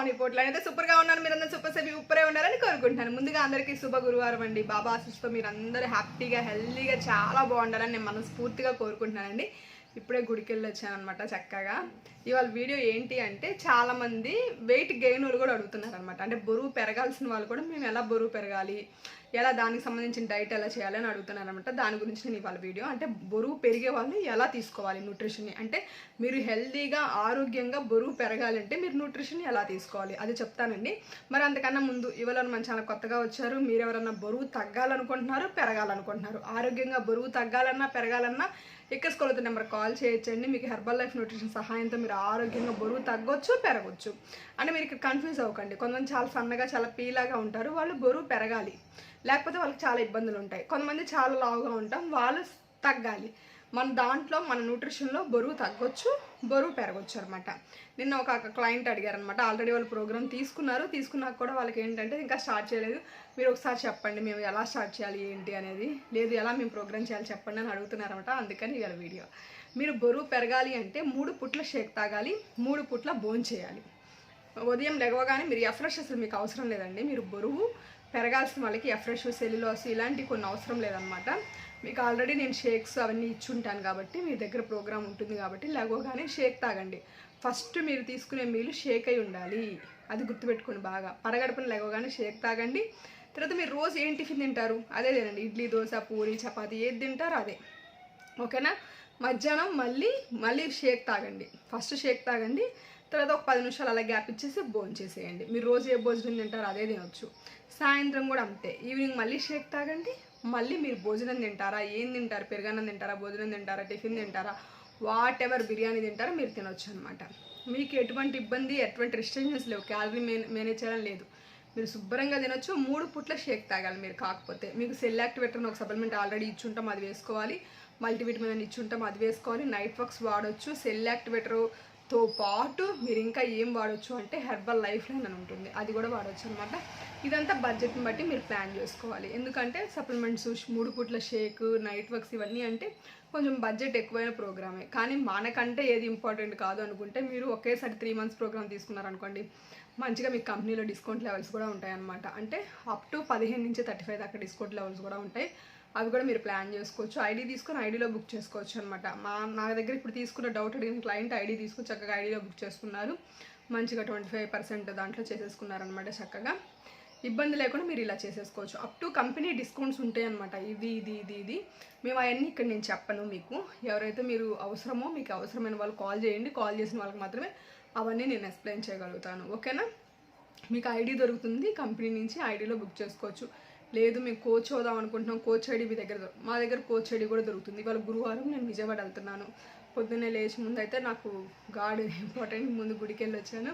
పావని పోట్ల అయితే సూపర్గా ఉన్నాను. మీరు అందరూ సూపర్ సేపు ఉప్పరే ఉన్నారని కోరుకుంటున్నాను. ముందుగా అందరికీ శుభ గురువారం అండి. బాబా ఆశిస్తో మీరు అందరూ హ్యాపీగా హెల్తీగా చాలా బాగుండాలని నేను మనస్ఫూర్తిగా కోరుకుంటున్నానండి. ఇప్పుడే గుడికి వెళ్ళి అనమాట చక్కగా. ఇవాళ వీడియో ఏంటి అంటే చాలామంది వెయిట్ గెయిన్ వాళ్ళు కూడా అడుగుతున్నారు అనమాట అంటే బరువు పెరగాల్సిన వాళ్ళు కూడా మేము ఎలా బరువు పెరగాలి? ఎలా దానికి సంబంధించిన డైట్ ఎలా చేయాలి అని అడుగుతున్నారు అనమాట దాని గురించి నేను ఇవాళ వీడియో అంటే బరువు పెరిగే వాళ్ళు ఎలా తీసుకోవాలి న్యూట్రిషన్ని? అంటే మీరు హెల్తీగా ఆరోగ్యంగా బరువు పెరగాలంటే మీరు న్యూట్రిషన్ ఎలా తీసుకోవాలి? అది చెప్తానండి. మరి అంతకన్నా ముందు ఇవాళ మన చాలా కొత్తగా వచ్చారు మీరు ఎవరన్నా బరువు తగ్గాలనుకుంటున్నారు పెరగాలనుకుంటున్నారు. ఆరోగ్యంగా బరువు తగ్గాలన్నా పెరగాలన్నా ఎక్కస్కోలతో నెంబర్ కాల్ చేయొచ్చండి. మీకు హెర్బల్ లైఫ్ న్యూట్రిషన్ సహాయంతో మీరు ఆరోగ్యంగా బరువు తగ్గొచ్చు పెరగొచ్చు. అంటే మీరు ఇక్కడ కన్ఫ్యూజ్ అవ్వకండి. కొంతమంది చాలా సన్నగా చాలా పీలాగా ఉంటారు. వాళ్ళు బరువు పెరగాలి. లేకపోతే వాళ్ళకి చాలా ఇబ్బందులు ఉంటాయి. కొంతమంది చాలా లావుగా ఉంటాం. వాళ్ళు తగ్గాలి. మన దాంట్లో మన న్యూట్రిషన్లో బరువు తగ్గొచ్చు బరువు పెరగొచ్చు అనమాట నిన్న ఒక క్లయింట్ అడిగారు అనమాట ఆల్రెడీ వాళ్ళు ప్రోగ్రామ్ తీసుకున్నారు తీసుకున్నాక కూడా వాళ్ళకి ఏంటంటే ఇంకా స్టార్ట్ చేయలేదు. మీరు ఒకసారి చెప్పండి మేము ఎలా స్టార్ట్ చేయాలి ఏంటి అనేది. లేదు ఎలా మేము ప్రోగ్రామ్ చేయాలి చెప్పండి అని అడుగుతున్నారనమాట అందుకని ఇవాళ వీడియో మీరు బరువు పెరగాలి అంటే మూడు పుట్ల షేక్ తాగాలి మూడు పుట్ల బోన్ చేయాలి. ఉదయం లెగవగానే మీరు ఎఫ్రెష్ అసలు మీకు అవసరం లేదండి. మీరు బరువు పెరగాల్సిన వాళ్ళకి ఎఫ్రెష్ సెల్యులోస్ ఇలాంటివి కొన్ని అవసరం లేదనమాట మీకు ఆల్రెడీ నేను షేక్స్ అవన్నీ ఇచ్చుంటాను కాబట్టి మీ దగ్గర ప్రోగ్రామ్ ఉంటుంది కాబట్టి లెగవగానే షేక్ తాగండి. ఫస్ట్ మీరు తీసుకునే మీలు షేక్ అయి ఉండాలి. అది గుర్తుపెట్టుకోండి బాగా. పరగడపన లెగవగానే షేక్ తాగండి. తర్వాత మీరు రోజు ఏం టిఫిన్ తింటారు? అదే తినండి. ఇడ్లీ దోశ పూరి చపాతి ఏది తింటారో అదే. ఓకేనా? మధ్యాహ్నం మళ్ళీ మళ్ళీ షేక్ తాగండి. ఫస్ట్ షేక్ తాగండి. తర్వాత ఒక పది నిమిషాలు అలా గ్యాప్ ఇచ్చేసి భోజనం చేసేయండి. మీరు రోజు ఏ భోజనం తింటారో అదే తినొచ్చు. సాయంత్రం కూడా అంతే. ఈవినింగ్ మళ్ళీ షేక్ తాగండి. మళ్ళీ మీరు భోజనం తింటారా? ఏం తింటారు? పెరుగన్నం తింటారా? భోజనం తింటారా? టిఫిన్ తింటారా? వాట్ ఎవర్ బిర్యానీ తింటారా మీరు తినొచ్చు అనమాట మీకు ఎటువంటి ఇబ్బంది ఎటువంటి రిస్ట్రిక్షన్స్ లేవు. క్యాలరీ మేనేజ్ చేయడం లేదు. మీరు శుభ్రంగా తినొచ్చు. మూడు పుట్ల షేక్ తాగాలి మీరు కాకపోతే. మీకు సెల్ యాక్టివేటర్ ఒక సప్లిమెంట్ ఆల్రెడీ ఇచ్చుంటాం అది వేసుకోవాలి. మల్టీవిటమిన్ అని ఇచ్చుంటాం అది వేసుకోవాలి. నైట్ వర్క్స్ వాడొచ్చు. సెల్ తో పాటు మీరు ఇంకా ఏం వాడచ్చు అంటే హెర్బల్ లైఫ్ లైన్ అని ఉంటుంది. అది కూడా వాడచ్చు అనమాట ఇదంతా బడ్జెట్ని బట్టి మీరు ప్లాన్ చేసుకోవాలి. ఎందుకంటే సప్లిమెంట్స్ మూడు పూట్ల షేక్ నైట్ వర్క్స్ ఇవన్నీ అంటే కొంచెం బడ్జెట్ ఎక్కువైన ప్రోగ్రామే. కానీ మనకంటే ఏది ఇంపార్టెంట్ కాదు అనుకుంటే మీరు ఒకేసారి త్రీ మంత్స్ ప్రోగ్రామ్ తీసుకున్నారనుకోండి మంచిగా మీ కంపెనీలో డిస్కౌంట్ లెవెల్స్ కూడా ఉంటాయి అనమాట అంటే అప్ టు పదిహేను నుంచి థర్టీ ఫైవ్ దాకా డిస్కౌంట్ లెవెల్స్ కూడా ఉంటాయి. అవి కూడా మీరు ప్లాన్ చేసుకోవచ్చు. ఐడి తీసుకొని ఐడిలో బుక్ చేసుకోవచ్చు అనమాట మా నా దగ్గర ఇప్పుడు తీసుకున్న డౌట్ అడిగిన క్లయింట్ ఐడి తీసుకుని చక్కగా ఐడిలో బుక్ చేసుకున్నారు. మంచిగా ట్వంటీ ఫైవ్ పర్సెంట్ దాంట్లో చేసేసుకున్నారనమాట చక్కగా. ఇబ్బంది లేకుండా మీరు ఇలా చేసేసుకోవచ్చు. అప్ టు కంపెనీ డిస్కౌంట్స్ ఉంటాయి అనమాట ఇది ఇది ఇది ఇది. మేము అవన్నీ ఇక్కడ నేను చెప్పను మీకు. ఎవరైతే మీరు అవసరమో మీకు అవసరమైన వాళ్ళు కాల్ చేయండి. కాల్ చేసిన వాళ్ళకి మాత్రమే అవన్నీ నేను ఎక్స్ప్లెయిన్ చేయగలుగుతాను. ఓకేనా? మీకు ఐడి దొరుకుతుంది. కంపెనీ నుంచి ఐడిలో బుక్ చేసుకోవచ్చు. లేదు మేము కోచ్ అవుదాం అనుకుంటున్నాం కోచ్ ఐడి మీ దగ్గర మా దగ్గర కోచ్ ఐడి కూడా దొరుకుతుంది. ఇవాళ గురువారం నేను విజయవాడ వెళ్తున్నాను. పొద్దున్నే లేచి ముందు అయితే నాకు గాడ్ ఇంపార్టెంట్ ముందు గుడికి వెళ్ళొచ్చాను.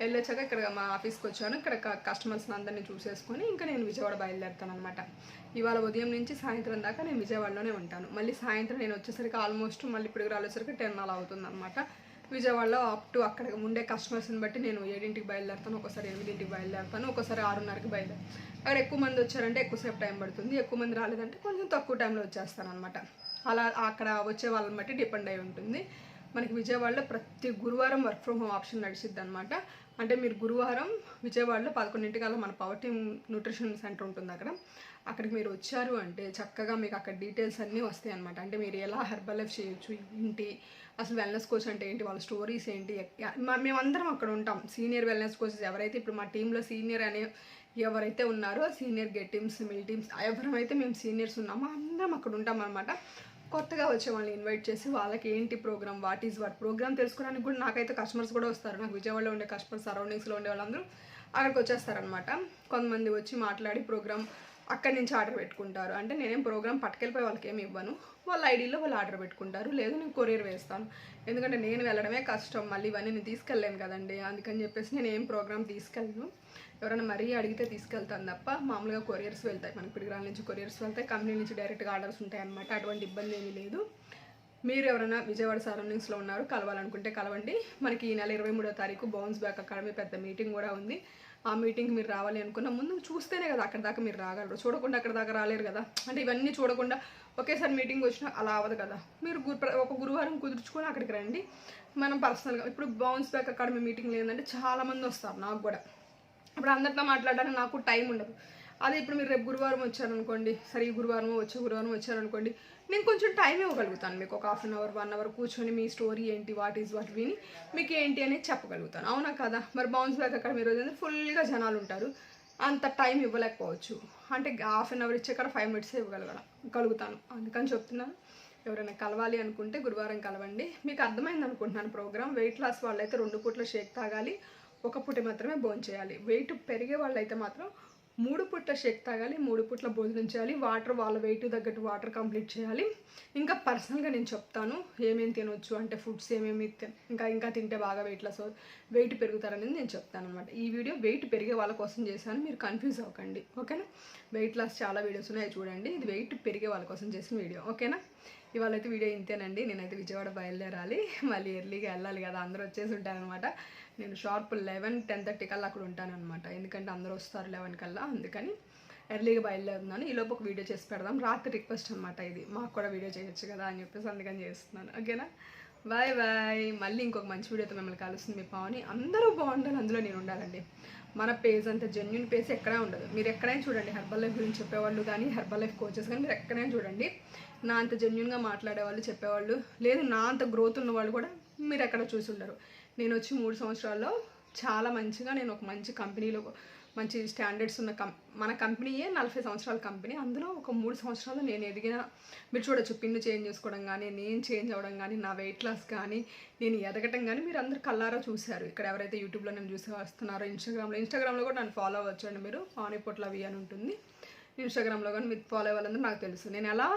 వెళ్ళొచ్చాక ఇక్కడ మా ఆఫీస్కి వచ్చాను. ఇక్కడ కస్టమర్స్ని అందరినీ చూసేసుకొని ఇంకా నేను విజయవాడ బయలుదేరుతాను అనమాట ఇవాళ ఉదయం నుంచి సాయంత్రం దాకా నేను విజయవాడలోనే ఉంటాను. మళ్ళీ సాయంత్రం నేను వచ్చేసరికి ఆల్మోస్ట్ మళ్ళీ ఇప్పుడు రాలేసరికి టెన్ అలా అవుతుంది అనమాట విజయవాడలో అప్ టు అక్కడ ఉండే కస్టమర్స్ని బట్టి నేను ఏడింటికి బయలుదేరుతాను ఒకసారి ఎనిమిదింటికి బయలుదేరుతాను ఒకసారి ఆరున్నరకి బయలుదేరు అక్కడ ఎక్కువ మంది వచ్చారంటే ఎక్కువసేపు టైం పడుతుంది ఎక్కువ మంది రాలేదంటే కొంచెం తక్కువ టైంలో వచ్చేస్తాను అనమాట అలా అక్కడ వచ్చే వాళ్ళని బట్టి డిపెండ్ అయి ఉంటుంది. మనకి విజయవాడలో ప్రతి గురువారం వర్క్ ఫ్రమ్ హోమ్ ఆప్షన్ నడిచిద్ది అనమాట అంటే మీరు గురువారం విజయవాడలో పదకొండింటికల్లా మన పవర్ టీమ్ న్యూట్రిషన్ సెంటర్ ఉంటుంది అక్కడ. అక్కడికి మీరు వచ్చారు అంటే చక్కగా మీకు అక్కడ డీటెయిల్స్ అన్నీ వస్తాయి అనమాట అంటే మీరు ఎలా హెర్బల్ లైఫ్ చేయొచ్చు ఏంటి అసలు వెల్నెస్ కోచ్ అంటే ఏంటి వాళ్ళ స్టోరీస్ ఏంటి మేమందరం అక్కడ ఉంటాం. సీనియర్ వెల్నెస్ కోచెస్ ఎవరైతే ఇప్పుడు మా టీంలో సీనియర్ అనే ఎవరైతే ఉన్నారో సీనియర్ గెట్ టీమ్స్ మిల్ టీమ్స్ ఎవరైతే మేము సీనియర్స్ ఉన్నామో అందరం అక్కడ ఉంటాం అనమాట కొత్తగా వచ్చే వాళ్ళని ఇన్వైట్ చేసి వాళ్ళకి ఏంటి program what is what program తెలుసుకోవడానికి కూడా నాకైతే కస్టమర్స్ కూడా వస్తారు. నాకు విజయవాడలో ఉండే కస్టమర్స్ సరౌండింగ్స్లో ఉండే వాళ్ళందరూ అక్కడికి వచ్చేస్తారనమాట కొంతమంది వచ్చి మాట్లాడి ప్రోగ్రామ్ అక్కడి నుంచి ఆర్డర్ పెట్టుకుంటారు. అంటే నేనేం ప్రోగ్రామ్ పట్టుకెళ్ళిపోయి వాళ్ళకి ఏమి ఇవ్వను. వాళ్ళ ఐడీలో వాళ్ళు ఆర్డర్ పెట్టుకుంటారు. లేదు నేను కొరియర్ వేస్తాను. ఎందుకంటే నేను వెళ్ళడమే కష్టం. మళ్ళీ ఇవన్నీ నేను తీసుకెళ్ళలేను కదండి. అందుకని చెప్పేసి నేను ఏం ప్రోగ్రామ్ తీసుకెళ్ళను. ఎవరైనా మరీ అడిగితే తీసుకెళ్తాను తప్ప మామూలుగా కొరియర్స్ వెళ్తాయి. మనకి పిడిగ్రాల నుంచి కొరియర్స్ వెళ్తాయి. కంపెనీ నుంచి డైరెక్ట్గా ఆర్డర్స్ ఉంటాయి అన్నమాట అటువంటి ఇబ్బంది ఏమీ లేదు. మీరు ఎవరైనా విజయవాడ సరౌండింగ్స్లో ఉన్నారు కలవాలనుకుంటే కలవండి. మనకి ఈ నెల ఇరవై మూడో తారీఖు బౌన్స్ బ్యాక్ అకాడమీ పెద్ద మీటింగ్ కూడా ఉంది. ఆ మీటింగ్ మీరు రావాలి అనుకున్న ముందు చూస్తేనే కదా అక్కడ దాకా మీరు రాగలరు. చూడకుండా అక్కడ దాకా రాలేరు కదా. అంటే ఇవన్నీ చూడకుండా ఒకేసారి మీటింగ్ వచ్చినా అలా అవ్వదు కదా. మీరు గురు ఒక గురువారం కుదుర్చుకొని అక్కడికి రండి. మనం పర్సనల్గా ఇప్పుడు బౌన్స్ బ్యాక్ అకాడమీ మీటింగ్ లేదంటే చాలామంది వస్తారు నాకు కూడా. ఇప్పుడు అందరితో మాట్లాడడానికి నాకు టైం ఉండదు. అదే ఇప్పుడు మీరు రేపు గురువారం వచ్చారనుకోండి సరే ఈ గురువారం వచ్చే గురువారం వచ్చారనుకోండి నేను కొంచెం టైం ఇవ్వగలుగుతాను. మీకు ఒక half an hour one hour కూర్చొని మీ స్టోరీ ఏంటి వాట్ ఈజ్ వాట్ విని మీకు ఏంటి అనేది చెప్పగలుగుతాను. అవునా కదా? మరి బౌన్స్ బ్యాక్ అక్కడ మీరు రోజు ఫుల్గా జనాలు ఉంటారు. అంత టైం ఇవ్వలేకపోవచ్చు. అంటే హాఫ్ అన్ అవర్ ఇచ్చే కాడ ఫైవ్ మినిట్స్ ఇవ్వగలగల కలుగుతాను. అందుకని చెప్తున్నాను. ఎవరైనా కలవాలి అనుకుంటే గురువారం కలవండి. మీకు అర్థమైంది అనుకుంటున్నాను ప్రోగ్రామ్. వెయిట్ లాస్ వాళ్ళైతే రెండు పూట్ల షేక్ తాగాలి. ఒక పూట మాత్రమే భోజనం చేయాలి. వెయిట్ పెరిగే వాళ్ళైతే మాత్రం మూడు పుట్ల షేక్ తాగాలి మూడు పుట్ల భోజనం చేయాలి వాటర్ వాళ్ళ వెయిట్ తగ్గట్టు వాటర్ కంప్లీట్ చేయాలి. ఇంకా పర్సనల్గా నేను చెప్తాను ఏమేమి తినొచ్చు అంటే ఫుడ్స్ ఏమేమి ఇంకా ఇంకా తింటే బాగా వెయిట్ లాస్ వెయిట్ పెరుగుతారనేది నేను చెప్తాను అనమాట ఈ వీడియో వెయిట్ పెరిగే వాళ్ళ కోసం చేశాను మీరు కన్ఫ్యూజ్ అవ్వకండి ఓకేనా? వెయిట్ లాస్ చాలా వీడియోస్ ఉన్నాయి చూడండి ఇది వెయిట్ పెరిగే వాళ్ళ కోసం చేసిన వీడియో ఓకేనా? ఇవాళ అయితే వీడియో ఇంతేనండి నేనైతే విజయవాడ బయలుదేరాలి మళ్ళీ ఎర్లీగా వెళ్ళాలి కదా అందరూ వచ్చేసి ఉంటారనమాట నేను షార్ప్ లెవెన్ టెన్ థర్టీ కల్లా అక్కడ ఉంటానన్నమాట. ఎందుకంటే అందరూ వస్తారు లెవెన్ కల్లా అందుకని ఎర్లీగా బయలుదేరుతున్నాను. ఈలోపు ఒక వీడియో చేసి పెడదాం. రాత్రి రిక్వెస్ట్ అనమాట ఇది. మాకు కూడా వీడియో చేయొచ్చు కదా అని చెప్పేసి అందుకని చేస్తున్నాను. ఓకేనా? Bye bye. మళ్ళీ ఇంకొక మంచి వీడియోతో మిమ్మల్ని కలుస్తుంది మీ పావని. అందరూ బాగుండాలి. అందులో నేను ఉండాలండి. మన పేజ్ అంత జెన్యున్ పేజ్ ఎక్కడా ఉండదు. మీరు ఎక్కడైనా చూడండి హెర్బల్ లైఫ్ గురించి చెప్పేవాళ్ళు కానీ హెర్బల్ లైఫ్ కోచెస్ కానీ మీరు ఎక్కడైనా చూడండి. నా అంత జెన్యున్గా మాట్లాడేవాళ్ళు చెప్పేవాళ్ళు లేదు. నా అంత గ్రోత్ ఉన్న వాళ్ళు కూడా మీరు ఎక్కడ చూసి ఉండరు. నేను వచ్చి మూడు సంవత్సరాల్లో చాలా మంచిగా నేను ఒక మంచి కంపెనీలో మంచి స్టాండర్డ్స్ ఉన్న కం మన కంపెనీయే నలభై సంవత్సరాల కంపెనీ. అందులో ఒక మూడు సంవత్సరాలు నేను ఎదిగిన మీరు చూడొచ్చు పిన్ను చేంజ్ చేసుకోవడం కానీ నేను చేంజ్ అవ్వడం కానీ నా వెయిట్ లాస్ కానీ నేను ఎదగటం కానీ మీరు అందరు కల్లారా చూశారు. ఇక్కడ ఎవరైతే యూట్యూబ్లో నేను చూసి వస్తున్నారో ఇన్స్టాగ్రామ్లో ఇన్స్టాగ్రామ్లో కూడా నన్ను ఫాలో అవ్వచ్చు అండి మీరు పానీపొట్ల అవి అని ఉంటుంది. ఇన్స్టాగ్రామ్లో కానీ మీరు ఫాలో అవ్వాలందరూ నాకు తెలుసు. నేను ఎలా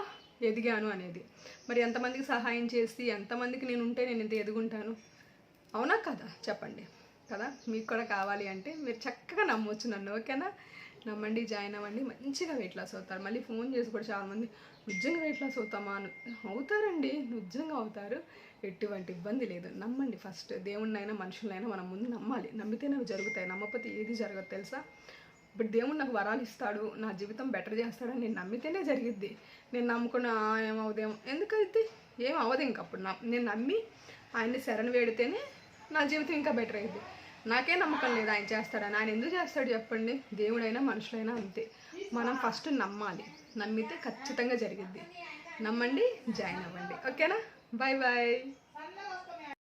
ఎదిగాను అనేది. మరి ఎంతమందికి సహాయం చేసి ఎంతమందికి నేను ఉంటే నేను ఇంత ఎదుగుంటాను? అవునా కదా? చెప్పండి. కదా? మీకు కూడా కావాలి అంటే మీరు చక్కగా నమ్మొచ్చు నన్ను ఓకేనా? నమ్మండి జాయిన్ అవ్వండి. మంచిగా వెయిట్ లాస్ అవుతారు. మళ్ళీ ఫోన్ చేసి కూడా చాలామంది నిజంగా వెయిట్ లాస్ అవుతామా? అని. అవుతారండి. నిజంగా అవుతారు. ఎటువంటి ఇబ్బంది లేదు. నమ్మండి ఫస్ట్ దేవుణ్ణైనా మనుషులైనా మనం ముందు నమ్మాలి. నమ్మితేనే జరుగుతాయి. నమ్మకపోతే ఏది జరగదు తెలుసా? ఇప్పుడు దేవుడు నాకు వరాలు ఇస్తాడు. నా జీవితం బెటర్ చేస్తాడని నేను నమ్మితేనే జరిగిద్ది. నేను నమ్ముకున్న "ఆ, ఏమవుదేమో. ఎందుకైతే? ఏం అవ్వదు ఇంకప్పుడు. నా నేను నమ్మి ఆయన్ని శరణ్ వేడితేనే నా జీవితం ఇంకా బెటర్ అయింది. నాకే నమ్మకం లేదు ఆయన చేస్తాడని ఆయన ఎందుకు చేస్తాడు చెప్పండి? దేవుడైనా మనుషులైనా అంతే. మనం ఫస్ట్ నమ్మాలి. నమ్మితే ఖచ్చితంగా జరిగిద్ది. నమ్మండి జాయిన్ అవ్వండి. ఓకేనా? Bye bye